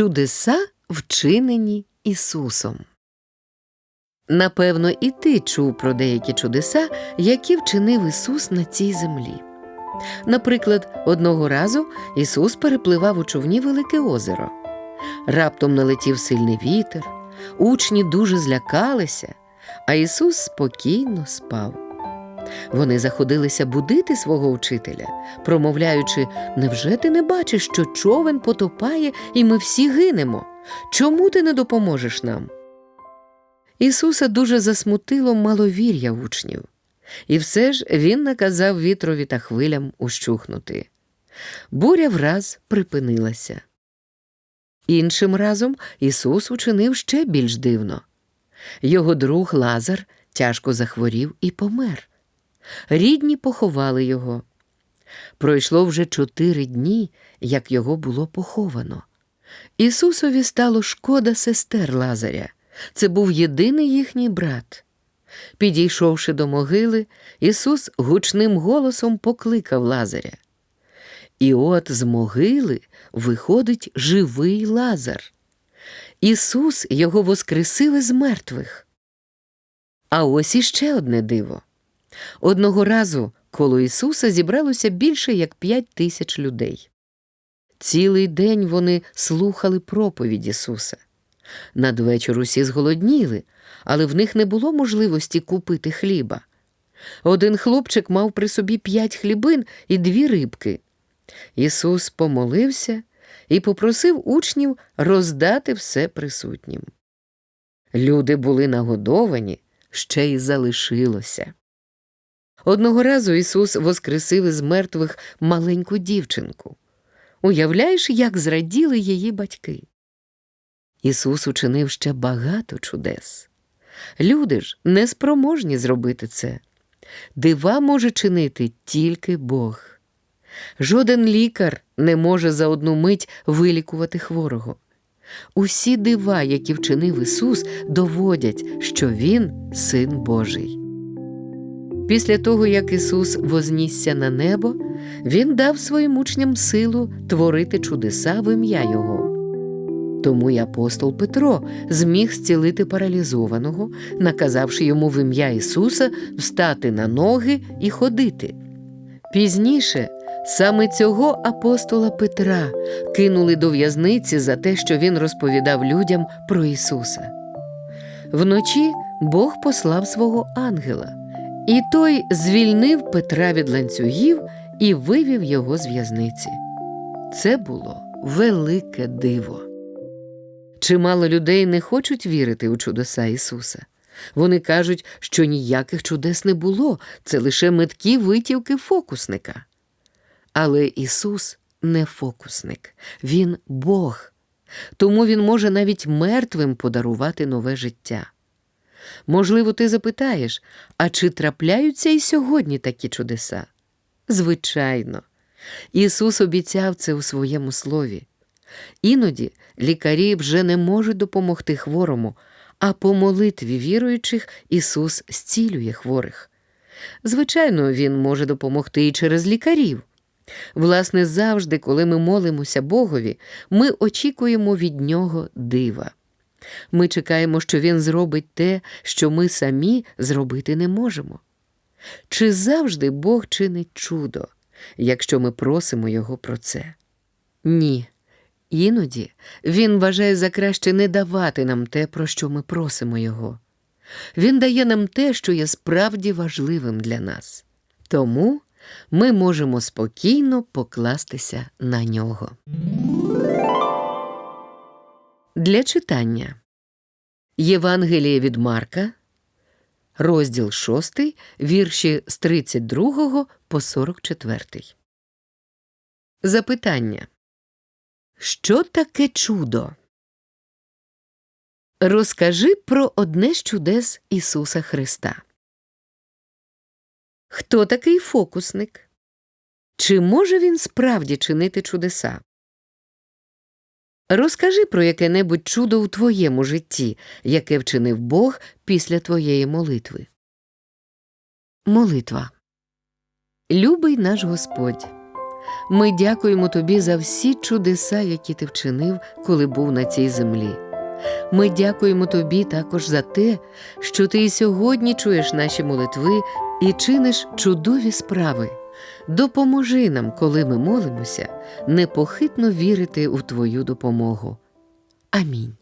Чудеса, вчинені Ісусом. Напевно, і ти чув про деякі чудеса, які вчинив Ісус на цій землі. Наприклад, одного разу Ісус перепливав у човні велике озеро. Раптом налетів сильний вітер, учні дуже злякалися, а Ісус спокійно спав. Вони заходилися будити свого учителя, промовляючи: Невже ти не бачиш, що човен потопає, і ми всі гинемо? Чому ти не допоможеш нам? Ісуса дуже засмутило маловір'я учнів, і все ж він наказав вітрові та хвилям ущухнути. Буря враз припинилася. Іншим разом Ісус учинив ще більш дивно. Його друг Лазар тяжко захворів і помер. Рідні поховали його. Пройшло вже чотири дні, як його було поховано. Ісусові стало шкода сестер Лазаря. Це був єдиний їхній брат. Підійшовши до могили, Ісус гучним голосом покликав Лазаря. І от з могили виходить живий Лазар. Ісус його воскресив із мертвих. А ось іще одне диво. Одного разу коло Ісуса зібралося більше як п'ять тисяч людей. Цілий день вони слухали проповідь Ісуса. Надвечір усі зголодніли, але в них не було можливості купити хліба. Один хлопчик мав при собі п'ять хлібин і дві рибки. Ісус помолився і попросив учнів роздати все присутнім. Люди були нагодовані, ще й залишилося. Одного разу Ісус воскресив із мертвих маленьку дівчинку. Уявляєш, як зраділи її батьки. Ісус учинив ще багато чудес. Люди ж неспроможні зробити це. Дива може чинити тільки Бог. Жоден лікар не може за одну мить вилікувати хворого. Усі дива, які вчинив Ісус, доводять, що Він син Божий. Після того, як Ісус вознісся на небо, Він дав своїм учням силу творити чудеса в ім'я Його. Тому й апостол Петро зміг зцілити паралізованого, наказавши йому в ім'я Ісуса встати на ноги і ходити. Пізніше саме цього апостола Петра кинули до в'язниці за те, що він розповідав людям про Ісуса. Вночі Бог послав свого ангела, і той звільнив Петра від ланцюгів і вивів його з в'язниці. Це було велике диво. Чимало людей не хочуть вірити у чудеса Ісуса. Вони кажуть, що ніяких чудес не було, це лише меткі витівки фокусника. Але Ісус не фокусник, Він Бог, тому Він може навіть мертвим подарувати нове життя. Можливо, ти запитаєш, а чи трапляються і сьогодні такі чудеса? Звичайно, Ісус обіцяв це у своєму слові. Іноді лікарі вже не можуть допомогти хворому, а по молитві віруючих Ісус зцілює хворих. Звичайно, Він може допомогти і через лікарів. Власне, завжди, коли ми молимося Богові, ми очікуємо від Нього дива. Ми чекаємо, що Він зробить те, що ми самі зробити не можемо. Чи завжди Бог чинить чудо, якщо ми просимо Його про це? Ні. Іноді Він вважає за краще не давати нам те, про що ми просимо Його. Він дає нам те, що є справді важливим для нас. Тому ми можемо спокійно покластися на нього. Для читання Євангеліє від Марка, розділ 6, вірші з 32 по 44. Запитання Що таке чудо? Розкажи про одне з чудес Ісуса Христа. Хто такий фокусник? Чи може він справді чинити чудеса? Розкажи про яке-небудь чудо у твоєму житті, яке вчинив Бог після твоєї молитви. Молитва. Любий наш Господь. Ми дякуємо тобі за всі чудеса, які ти вчинив, коли був на цій землі. Ми дякуємо тобі також за те, що ти і сьогодні чуєш наші молитви і чиниш чудові справи. Допоможи нам, коли ми молимося, непохитно вірити у Твою допомогу. Амінь.